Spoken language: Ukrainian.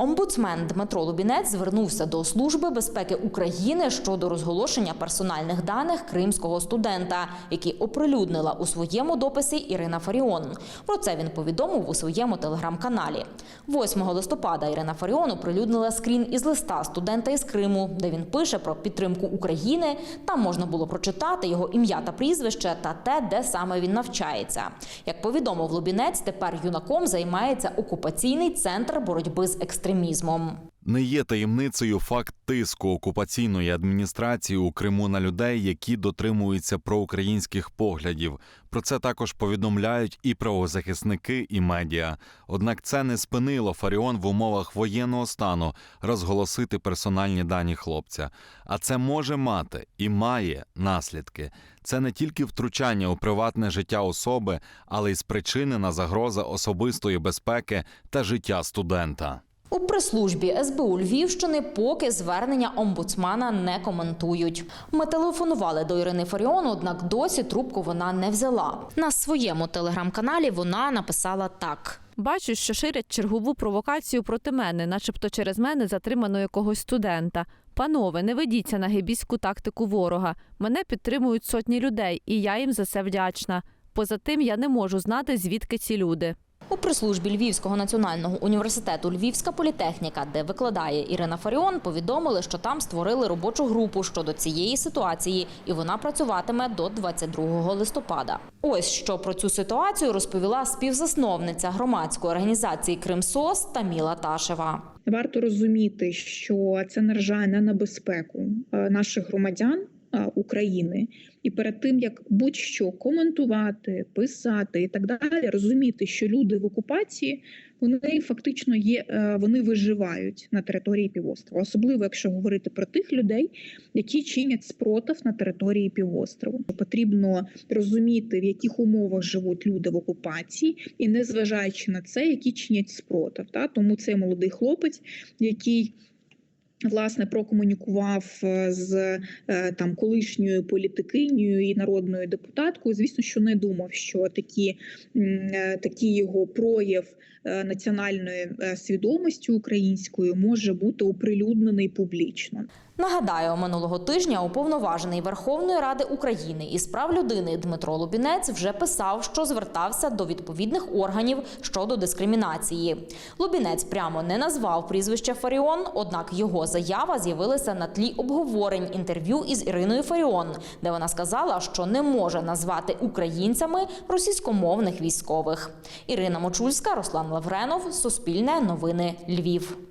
Омбудсмен Дмитро Лубінець звернувся до Служби безпеки України щодо розголошення персональних даних кримського студента, які оприлюднила у своєму дописі Ірина Фаріон. Про це він повідомив у своєму телеграм-каналі. 8 листопада Ірина Фаріон оприлюднила скрін із листа студента із Криму, де він пише про підтримку України. Там можна було прочитати його ім'я та прізвище та те, де саме він навчається. Як повідомив Лубінець, тепер юнаком займається окупаційний центр боротьби з екстремізмом. Не є таємницею факт тиску окупаційної адміністрації у Криму на людей, які дотримуються проукраїнських поглядів. Про це також повідомляють і правозахисники, і медіа. Однак це не спинило Фаріон в умовах воєнного стану розголосити персональні дані хлопця. А це може мати і має наслідки. Це не тільки втручання у приватне життя особи, але й спричинена загроза особистої безпеки та життя студента. У прес-службі СБУ Львівщини поки звернення омбудсмана не коментують. Ми телефонували до Ірини Фаріон, однак досі трубку вона не взяла. На своєму телеграм-каналі вона написала так. Бачу, що ширять чергову провокацію проти мене, начебто через мене затримано якогось студента. Панове, не ведіться на гибійську тактику ворога. Мене підтримують сотні людей, і я їм за це вдячна. Поза тим, я не можу знати, звідки ці люди. У прес-службі Львівського національного університету Львівська політехніка, де викладає Ірина Фаріон, повідомили, що там створили робочу групу щодо цієї ситуації, і вона працюватиме до 22 листопада. Ось що про цю ситуацію розповіла співзасновниця громадської організації Кримсос Таміла Ташева. Варто розуміти, що це наражає на небезпеку е, наших громадян України, і перед тим як будь-що коментувати, писати і так далі, розуміти, що люди в окупації вони фактично є, е, вони виживають на території півострова, особливо якщо говорити про тих людей, які чинять спротив на території півострову. Потрібно розуміти, в яких умовах живуть люди в окупації, і незважаючи на це, які чинять спротив. Та тому цей молодий хлопець, який Власне, прокомунікував е, з е, там колишньою політикинею і народною депутаткою. Звісно, що не думав, що такі, е, його прояв національної свідомості української може бути оприлюднений публічно. Нагадаю, минулого тижня уповноважений Верховної Ради України із прав людини Дмитро Лубінець вже писав, що звертався до відповідних органів щодо дискримінації. Лубінець прямо не назвав прізвище Фаріон, однак його заява з'явилася на тлі обговорень інтерв'ю із Іриною Фаріон, де вона сказала, що не може назвати українцями російськомовних військових. Ірина Мочульська, Руслан Лавренов, Суспільне новини Львів.